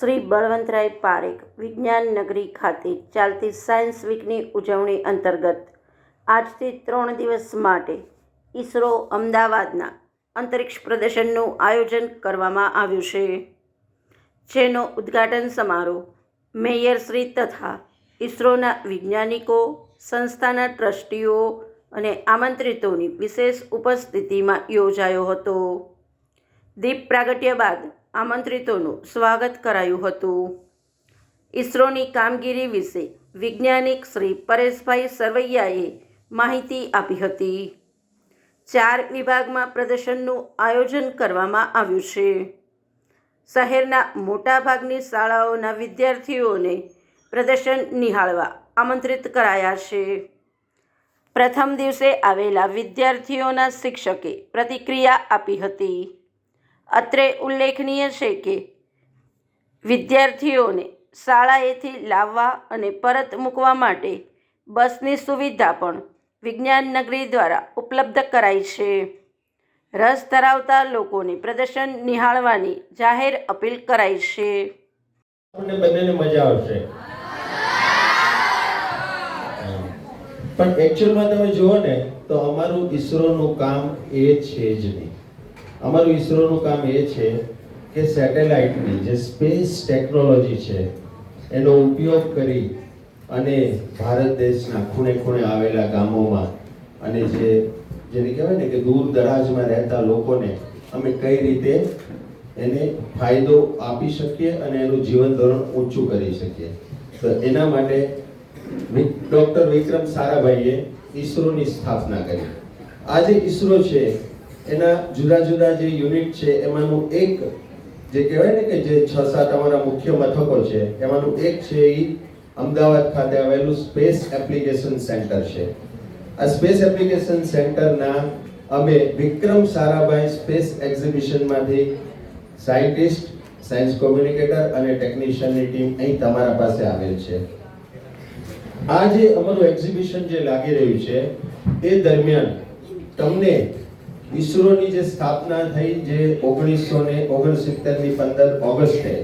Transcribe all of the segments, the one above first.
શ્રી બળવંતરાય પારેખ વિજ્ઞાન નગરી ખાતે ચાલતી સાયન્સ વીકની ઉજવણી અંતર્ગત આજથી ત્રણ દિવસ માટે ઈસરો અમદાવાદના અંતરિક્ષ પ્રદર્શનનું આયોજન કરવામાં આવ્યું છે. જેનો ઉદ્ઘાટન સમારોહ મેયરશ્રી તથા ઈસરોના વૈજ્ઞાનિકો, સંસ્થાના ટ્રસ્ટીઓ અને આમંત્રિતોની વિશેષ ઉપસ્થિતિમાં યોજાયો હતો. દીપ પ્રાગટ્ય બાદ આમંત્રિતોનું સ્વાગત કરાયું હતું. ઈસરોની કામગીરી વિશે વૈજ્ઞાનિક શ્રી પરેશભાઈ સરવૈયાએ માહિતી આપી હતી. ચાર વિભાગમાં પ્રદર્શનનું આયોજન કરવામાં આવ્યું છે. શહેરના મોટાભાગની શાળાઓના વિદ્યાર્થીઓને પ્રદર્શન નિહાળવા આમંત્રિત કરાયા છે. પ્રથમ દિવસે આવેલા વિદ્યાર્થીઓના શિક્ષકે પ્રતિક્રિયા આપી હતી. અત્રે ઉલ્લેખનીય છે કે વિદ્યાર્થીઓને શાળાએથી લાવવા અને પરત મૂકવા માટે બસની સુવિધા પણ વિજ્ઞાન નગરી દ્વારા ઉપલબ્ધ કરાઈ છે. રસ ધરાવતા લોકોને પ્રદર્શન નિહાળવાની જાહેર અપીલ કરાઈ છે. આપણને બંનેને મજા આવશે. પણ એકચ્યુઅલમાં તમે જુઓ ને, તો અમારું ઈસરોનું કામ એ છે જ નહીં. અમારું ઈસરોનું કામ એ છે કે સેટેલાઇટની જે સ્પેસ ટેકનોલોજી છે, એનો ઉપયોગ કરી અને ભારત દેશના ખૂણે ખૂણે આવેલા ગામોમાં અને જે, જેને કહેવાય ને કે દૂર દરાજમાં રહેતા લોકોને અમે કઈ રીતે એને ફાયદો આપી શકીએ અને એનું જીવન ધોરણ ઊંચું કરી શકીએ. તો એના માટે ડોક્ટર વિક્રમ સારાભાઈએ ઈસરોની સ્થાપના કરી. આ જે ઈસરો છે એના જુદા જુદા જે યુનિટ છે, એમાંનું એક જે કહેવાય ને કે જે છ સાત અમારા મુખ્ય મથકો છે, એમાંનું એક છે એ અમદાવાદ ખાતે આવેલું સ્પેસ એપ્લિકેશન સેન્ટર છે. આ સ્પેસ એપ્લિકેશન સેન્ટરના અમે વિક્રમ સારાભાઈ સ્પેસ એક્ઝિબિશનમાંથી સાયન્ટિસ્ટ સાયન્સ કોમ્યુનિકેટર અને ટેકનિશિયનની ટીમ અહીં તમારા પાસે આવેલ છે. આ જે અમારું એક્ઝિબિશન જે લાગી રહ્યું છે, એ દરમિયાન તમને ઈસરોની જે સ્થાપના થઈ જે ઓગણીસો ને ઓગણસિત્તેરની પંદર ઓગસ્ટે,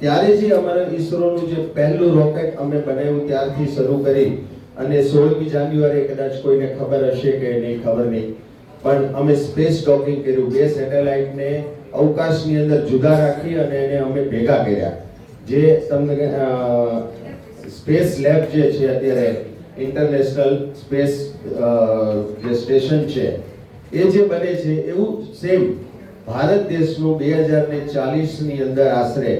ત્યારે જે અમારા ઈસરોનું જે પહેલું રોકેટ અમે બનાવ્યું ત્યારથી શરૂ કરી અને સોળમી જાન્યુઆરી કદાચ કોઈને ખબર હશે કે નહીં, ખબર નહીં. પણ અમે સ્પેસ ડોકિંગ કર્યું. બે સેટેલાઇટને અવકાશની અંદર જુદા રાખી અને એને અમે ભેગા કર્યા. જે તમને સ્પેસ લેબ જે છે અત્યારે, ઇન્ટરનેશનલ સ્પેસ જે સ્ટેશન છે એ જે બને છે એવું સેમ ભારત દેશનું બે હજાર ને ચાલીસની અંદર આશરે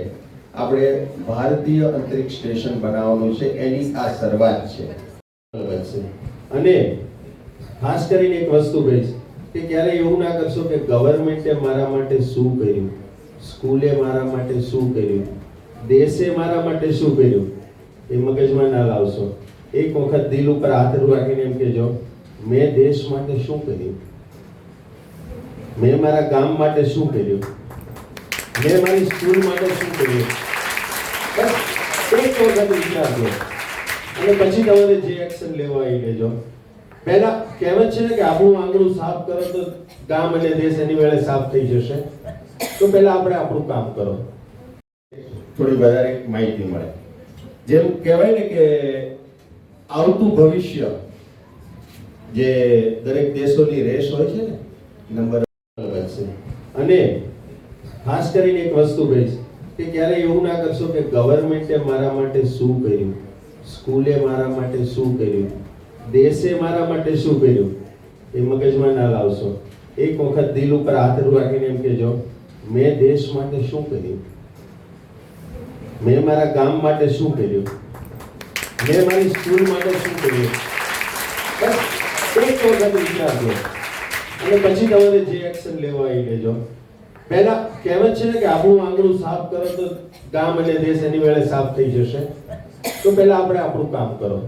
આપણે ભારતીય અંતરિક્ષ સ્ટેશન બનાવવાનું છે, એની આ શરૂઆત છે. અને ખાસ કરીને એક વસ્તુ કહીશ કે ક્યારે એવું ના કરશો કે ગવર્મેન્ટે મારા માટે શું કર્યું? સ્કૂલે મારા માટે શું કર્યું? દેશે મારા માટે શું કર્યું? એ મગજમાં ના લાવશો. એક વખત દિલ ઉપર હાથ રાખીને એમ કહેજો, મેં દેશ માટે શું કર્યું? મેં મારા ગામ માટે શું કર્યું? મેં મારી સ્કૂલ માટે શું કર્યું? બસ, એક વખત વિચારજો અને પછી તમારે જે એક્શન લેવા એ લેજો. પહેલા કહેવત છે ને કે આપણું આંગણું સાફ કરો તો ગામ અને દેશ એની વેળે સાફ થઈ જશે. તો પહેલા આપણે આપણું કામ કરો. થોડી વધારે માહિતી મળે. જેમ કહેવાય ને કે આવતું ભવિષ્ય જે દરેક દેશોની રેસ હોય છે ને, નંબર અને ખાસ કરીને એક વસ્તુ કહીશ કે ક્યારે એવું ના કરશો કે ગવર્મેન્ટે મારા માટે શું કર્યું સ્કૂલે મારા માટે શું કર્યું, દેશે મારા માટે શું કર્યું, એ મગજમાં ના લાવશો. એક વખત દિલ ઉપર હાથ રાખીને એમ કહેજો, મેં દેશ માટે શું કર્યું? મેં મારા ગામ માટે શું કર્યું? મેં મારી સ્કૂલ માટે શું કર્યું? બસ એક વખત વિચારજો. અને પછી તમારે જે એક્શન લેવા એ લેજો પહેલા કહેવત છે ને કે આપણું આંગણું સાફ કરો તો ગામ અને દેશ એની વેળે સાફ થઈ જશે. તો પહેલા આપણે આપણું કામ કરો.